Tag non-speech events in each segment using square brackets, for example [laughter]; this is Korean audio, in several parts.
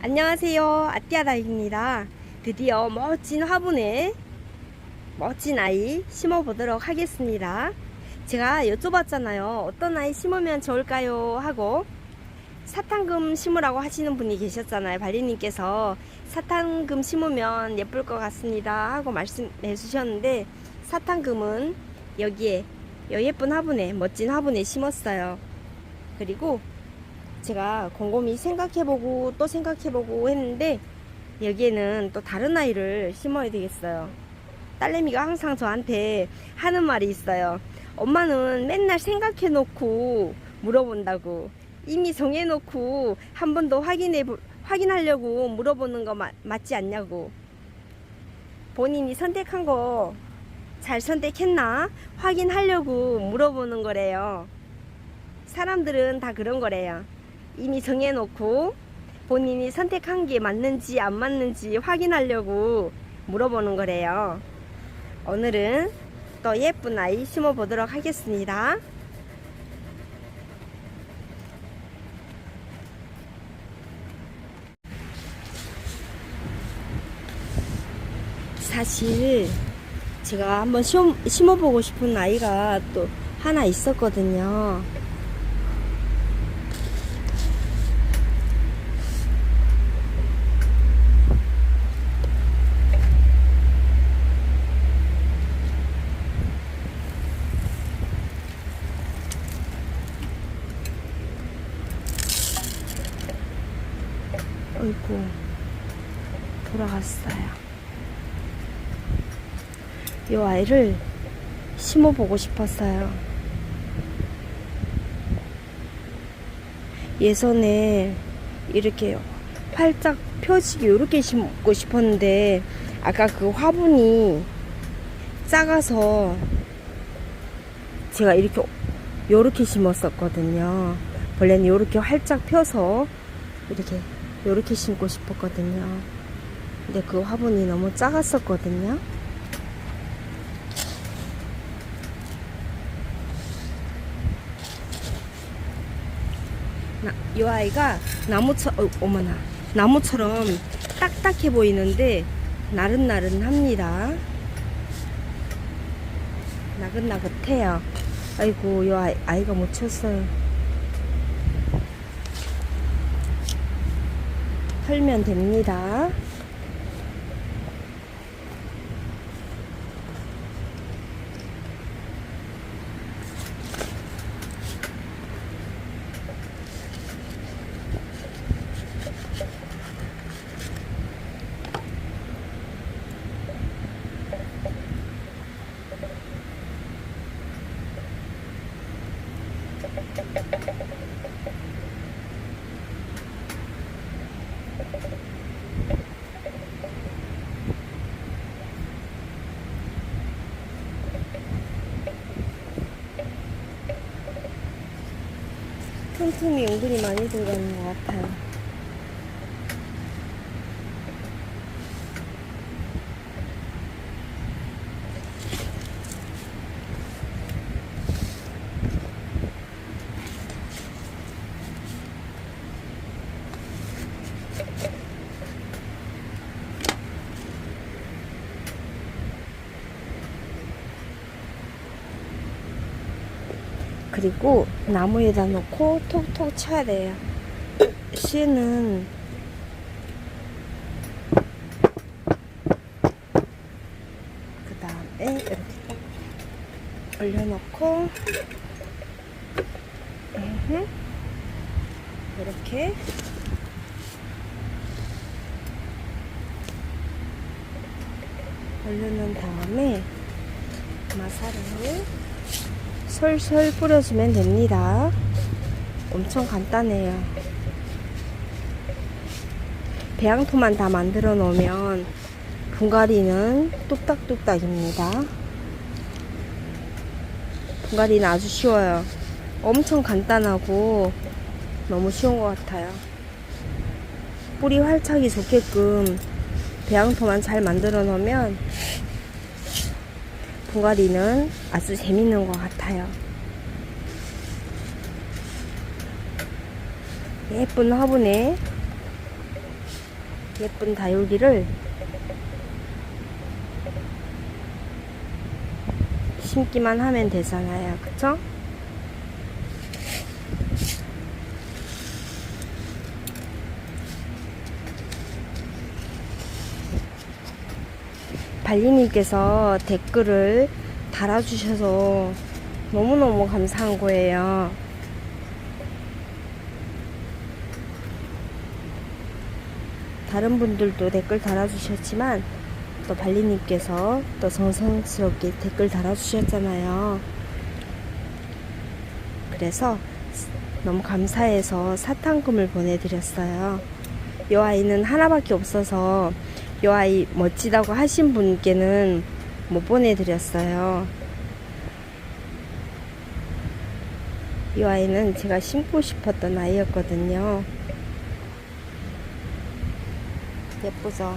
안녕하세요. 아띠아다입니다. 드디어 멋진 화분에 멋진 아이 심어 보도록 하겠습니다. 제가 여쭤봤잖아요. 어떤 아이 심으면 좋을까요? 하고 사탕금 심으라고 하시는 분이 계셨잖아요. 발리님께서 사탕금 심으면 예쁠 것 같습니다. 하고 말씀해 주셨는데 사탕금은 여기에 여 예쁜 화분에 멋진 화분에 심었어요. 그리고 제가 곰곰이 생각해보고 또 생각해보고 했는데 여기에는 또 다른 아이를 심어야 되겠어요. 딸내미가 항상 저한테 하는 말이 있어요. 엄마는 맨날 생각해놓고 물어본다고. 이미 정해놓고 한 번 더 확인해 보- 확인하려고 물어보는 거 마- 맞지 않냐고. 본인이 선택한 거 잘 선택했나 확인하려고 물어보는 거래요. 사람들은 다 그런 거래요. 이미 정해놓고 본인이 선택한 게 맞는지 안 맞는지 확인하려고 물어보는 거래요. 오늘은 또 예쁜 아이 심어 보도록 하겠습니다. 사실 제가 한번 심, 심어보고 싶은 아이가 또 하나 있었거든요. 어이구, 돌아갔어요. 이 아이를 심어보고 싶었어요. 예전에 이렇게 활짝 펴지게 이렇게 심고 싶었는데 아까 그 화분이 작아서 제가 이렇게 요렇게 심었었거든요. 원래는 요렇게 활짝 펴서 이렇게 요렇게 심고 싶었거든요. 근데 그 화분이 너무 작았었거든요. 나, 이 아이가 나무처 어, 어머나 나무처럼 딱딱해 보이는데 나른나른합니다. 나긋나긋해요. 아이고 이 아이, 아이가 못 쳤어요. 털면 됩니다. 틈틈이 은근히 많이 들어가는 것 같아요. 그리고 나무에다 놓고 톡톡 쳐야 돼요. [coughs] 씨는 그 다음에 이렇게 딱 올려놓고. 이렇게 올려놓은 다음에 마사를 솔솔 뿌려주면 됩니다. 엄청 간단해요. 배양토만 다 만들어 놓으면 분갈이는 뚝딱뚝딱입니다. 분갈이는 아주 쉬워요. 엄청 간단하고 너무 쉬운 것 같아요. 뿌리 활착이 좋게끔 배양토만 잘 만들어 놓으면 분갈이는 아주 재밌는 것 같아요. 예쁜 화분에 예쁜 다육이를 심기만 하면 되잖아요. 그쵸? 발리님께서 댓글을 달아주셔서 너무너무 감사한 거예요. 다른 분들도 댓글 달아주셨지만 또 발리님께서 또 정성스럽게 댓글 달아주셨잖아요. 그래서 너무 감사해서 사탕금을 보내드렸어요. 이 아이는 하나밖에 없어서 이 아이 멋지다고 하신 분께는 못 보내드렸어요. 이 아이는 제가 심고 싶었던 아이였거든요. 예쁘죠?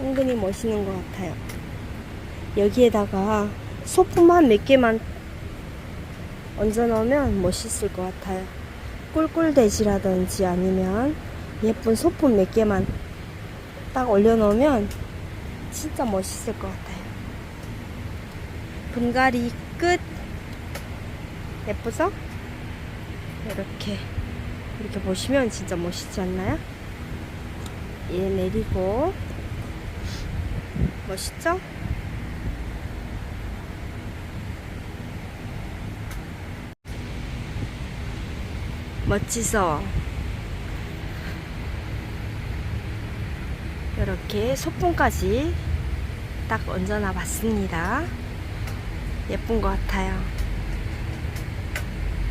은근히 멋있는 것 같아요. 여기에다가 소품만 몇 개만 얹어 넣으면 멋있을 것 같아요. 꿀꿀돼지라든지 아니면 예쁜 소품 몇 개만 딱 올려놓으면 진짜 멋있을 것 같아요. 분갈이 끝. 예쁘죠? 이렇게 이렇게 보시면 진짜 멋있지 않나요? 얘 내리고 멋있죠? 멋지죠? 이렇게 소품까지 딱 얹어놔 봤습니다. 예쁜 것 같아요.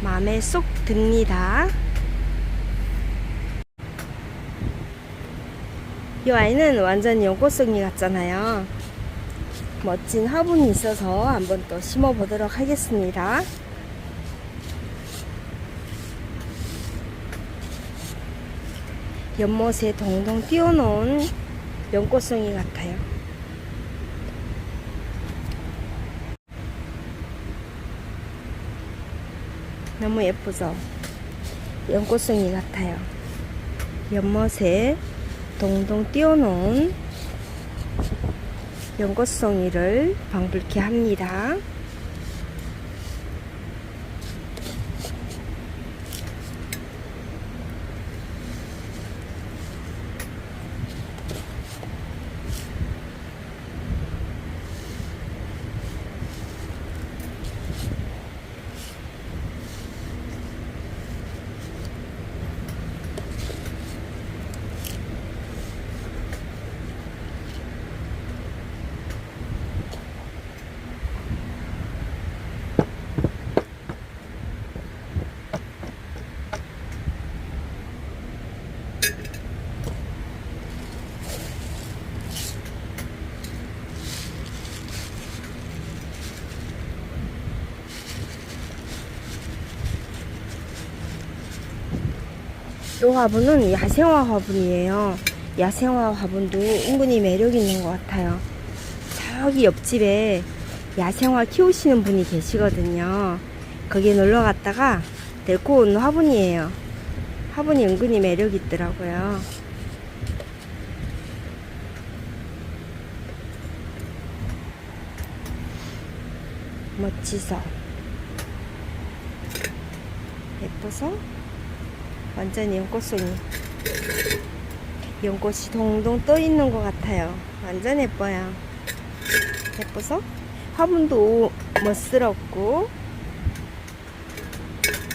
마음에 쏙 듭니다. 이 아이는 완전 연꽃송이 같잖아요. 멋진 화분이 있어서 한번 또 심어 보도록 하겠습니다. 연못에 동동 띄워놓은 연꽃송이 같아요. 너무 예쁘죠? 연꽃송이 같아요. 연못에 동동 띄워놓은 연꽃송이를 방불케 합니다. 이 화분은 야생화 화분이에요. 야생화 화분도 은근히 매력 있는 것 같아요. 저기 옆집에 야생화 키우시는 분이 계시거든요. 거기에 놀러 갔다가 데리고 온 화분이에요. 화분이 은근히 매력 있더라고요. 멋지서 예뻐서 완전히 연꽃송이. 연꽃이 동동 떠 있는 것 같아요. 완전 예뻐요. 예뻐서? 화분도 멋스럽고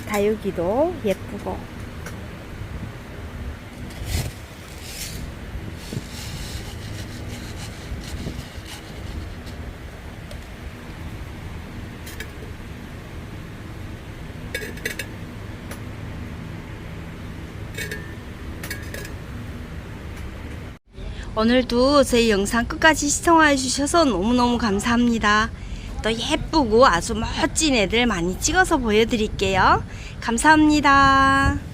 다육이도 예쁘고 오늘도 저희 영상 끝까지 시청해 주셔서 너무너무 감사합니다. 또 예쁘고 아주 멋진 애들 많이 찍어서 보여드릴게요. 감사합니다.